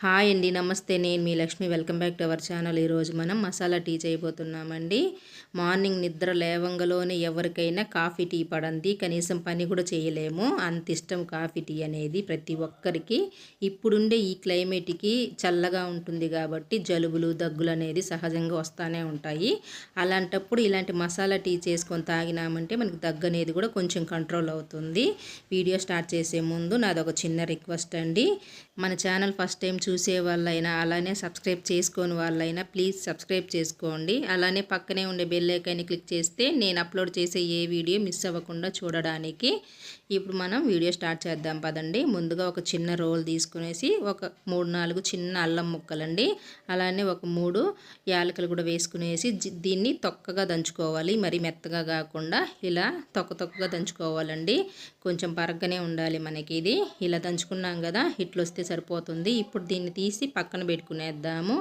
Hi అండి నమస్తే. నేను మీ Lakshmi. Welcome back to our channel. ఈరోజు మనం మసాలా టీ చేయబోతున్నామండి. మార్నింగ్ నిద్ర లేవంగలోనే ఎవరికైనా కాఫీ టీ పడంది. కనీసం పని కూడా చేయలేము. అంత ఇష్టం కాఫీ టీ అనేది ప్రతి ఒక్కరికి. ఇప్పుడుండే ఈ క్లైమేట్కి చల్లగా ఉంటుంది కాబట్టి జలుబులు దగ్గులు అనేది సహజంగా వస్తూనే ఉంటాయి. అలాంటప్పుడు ఇలాంటి మసాలా టీ చేసుకొని తాగినామంటే మనకి దగ్గు అనేది కూడా కొంచెం కంట్రోల్ అవుతుంది. వీడియో స్టార్ట్ చేసే ముందు నాదొక చిన్న రిక్వెస్ట్ అండి. మన ఛానల్ ఫస్ట్ టైం చూసే వాళ్ళైనా అలానే సబ్స్క్రైబ్ చేసుకోని వాళ్ళైనా ప్లీజ్ సబ్స్క్రైబ్ చేసుకోండి. అలానే పక్కనే ఉండే బెల్ ఐకాన్ని క్లిక్ చేస్తే నేను అప్లోడ్ చేసే ఏ వీడియో మిస్ అవ్వకుండా చూడడానికి ఇప్పుడు మనం వీడియో స్టార్ట్ చేద్దాం పదండి. ముందుగా ఒక చిన్న రోల్ తీసుకునేసి ఒక మూడు నాలుగు చిన్న అల్లం ముక్కలండి. అలానే ఒక మూడు యాలకలు కూడా వేసుకునేసి దీన్ని తొక్కగా దంచుకోవాలి. మరి మెత్తగా కాకుండా ఇలా తొక్క తొక్కగా దంచుకోవాలండి. కొంచెం పరగ్గానే ఉండాలి మనకి ఇది. ఇలా దంచుకున్నాం కదా ఇట్లొస్తే సరిపోతుంది. ఇప్పుడు దీన్ని తీసి పక్కన పెట్టుకునేద్దాము.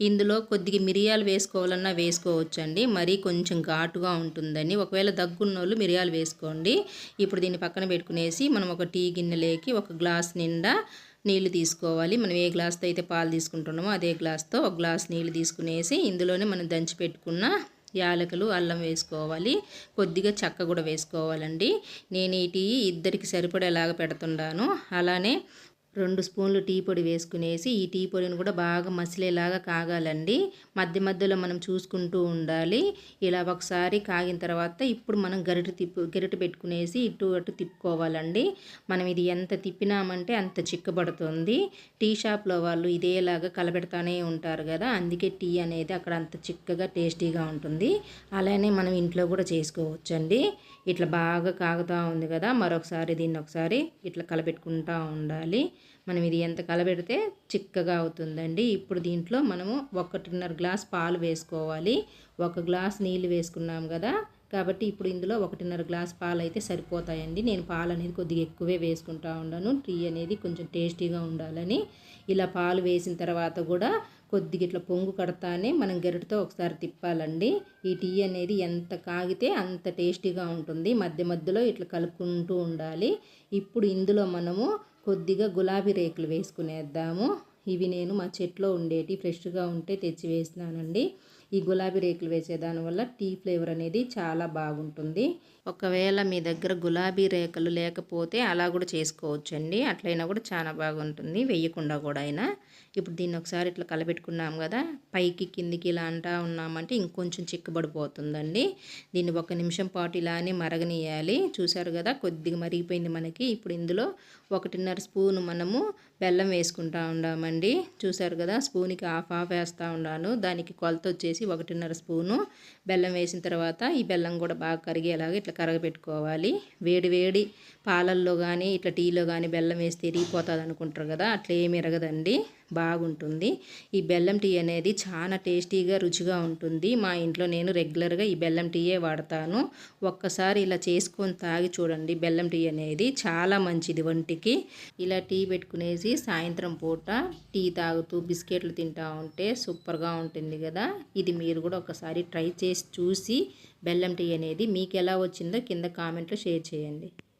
ఇందులో కొద్దిగా మిరియాలు వేసుకోవాలన్నా వేసుకోవచ్చండి. మరీ కొంచెం ఘాటుగా ఉంటుందని. ఒకవేళ దగ్గున్నోళ్ళు మిరియాలు వేసుకోండి. ఇప్పుడు దీన్ని పక్కన పెట్టుకునేసి మనం ఒక టీ గిన్నెలేకి ఒక గ్లాస్ నిండా నీళ్ళు తీసుకోవాలి. మనం ఏ గ్లాస్తో అయితే పాలు తీసుకుంటున్నామో అదే గ్లాస్తో ఒక గ్లాస్ నీళ్ళు తీసుకునేసి ఇందులోనే మనం దంచి పెట్టుకున్న యాలకులు అల్లం వేసుకోవాలి. కొద్దిగా చెక్క కూడా వేసుకోవాలండి. నేను ఈ టీ ఇద్దరికి సరిపడేలాగా పెడుతున్నాను. అలానే రెండు స్పూన్లు టీ పొడి వేసుకునేసి ఈ టీ పొడిని కూడా బాగా మసిలేలాగా కాగాలండి. మధ్య మధ్యలో మనం చూసుకుంటూ ఉండాలి. ఇలా ఒకసారి కాగిన తర్వాత ఇప్పుడు మనం గరిట తిప్పు గరిట పెట్టుకునేసి ఇటు అటు తిప్పుకోవాలండి. మనం ఇది ఎంత తిప్పినామంటే అంత చిక్కబడుతుంది. టీ షాప్లో వాళ్ళు ఇదేలాగా కలబెడతానే ఉంటారు కదా. అందుకే టీ అనేది అక్కడ అంత చిక్కగా టేస్టీగా ఉంటుంది. అలానే మనం ఇంట్లో కూడా చేసుకోవచ్చండి. ఇట్లా బాగా కాగుతూ ఉంది కదా. మరొకసారి దీన్ని ఒకసారి ఇట్లా కలబెట్టుకుంటూ ఉండాలి. మనం ఇది ఎంత కలబెడితే చిక్కగా అవుతుందండి. ఇప్పుడు దీంట్లో మనము ఒకటిన్నర గ్లాస్ పాలు వేసుకోవాలి. ఒక గ్లాస్ నీళ్ళు వేసుకున్నాం కదా కాబట్టి ఇప్పుడు ఇందులో ఒకటిన్నర గ్లాస్ పాలు అయితే సరిపోతాయండి. నేను పాలు అనేది కొద్దిగా ఎక్కువే వేసుకుంటా ఉన్నాను టీ అనేది కొంచెం టేస్టీగా ఉండాలని. ఇలా పాలు వేసిన తర్వాత కూడా కొద్దిగా ఇట్లా పొంగు కడతానే మనం గరిటతో ఒకసారి తిప్పాలండి. ఈ టీ అనేది ఎంత కాగితే అంత టేస్టీగా ఉంటుంది. మధ్య మధ్యలో ఇట్లా కలుపుకుంటూ ఉండాలి. ఇప్పుడు ఇందులో మనము కొద్దిగా గులాబీ రేకులు వేసుకునేద్దాము. ఇవి నేను మా చెట్లో ఉండేటి ఫ్రెష్గా ఉంటే తెచ్చి వేసినానండి. ఈ గులాబీ రేకులు వేసే దానివల్ల టీ ఫ్లేవర్ అనేది చాలా బాగుంటుంది. ఒకవేళ మీ దగ్గర గులాబీ రేఖలు లేకపోతే అలా కూడా చేసుకోవచ్చండి. అట్లయినా కూడా చాలా బాగుంటుంది. వేయకుండా కూడా అయినా. ఇప్పుడు దీన్ని ఒకసారి ఇట్లా కలపెట్టుకున్నాం కదా పైకి కిందికి ఇలా అంటా ఉన్నామంటే ఇంకొంచెం చిక్కబడిపోతుందండి. దీన్ని ఒక నిమిషం పాటు ఇలానే మరగనియాలి. చూసారు కదా కొద్దిగా మరిగిపోయింది మనకి. ఇప్పుడు ఇందులో ఒకటిన్నర స్పూన్ మనము బెల్లం వేసుకుంటా ఉండామండి. చూసారు కదా స్పూన్కి హాఫ్ హాఫ్ వేస్తూ ఉన్నాను. దానికి కొలత వచ్చేసి ఒకటిన్నర స్పూను బెల్లం వేసిన తర్వాత ఈ బెల్లం కూడా బాగా కరిగేలాగా ఇట్లా కరగపెట్టుకోవాలి వేడి వేడి పాలల్లో కానీ ఇట్లా టీలో కానీ బెల్లం వేస్తే తిరిగిపోతుంది అనుకుంటారు కదా అట్లా ఏమి ఎరగదండి. బాగుంటుంది. ఈ బెల్లం టీ అనేది చాలా టేస్టీగా రుచిగా ఉంటుంది. మా ఇంట్లో నేను రెగ్యులర్గా ఈ బెల్లం టీయే వాడతాను. ఒక్కసారి ఇలా చేసుకొని తాగి చూడండి. బెల్లం టీ అనేది చాలా మంచిది వంటికి ఇలా టీ పెట్టుకునేసి సాయంత్రం పూట టీ తాగుతూ బిస్కెట్లు తింటూ ఉంటే సూపర్గా ఉంటుంది కదా. ఇది మీరు కూడా ఒకసారి ట్రై చేసి చూసి బెల్లం టీ అనేది మీకు ఎలా వచ్చిందో కింద కామెంట్లో షేర్ చేయండి.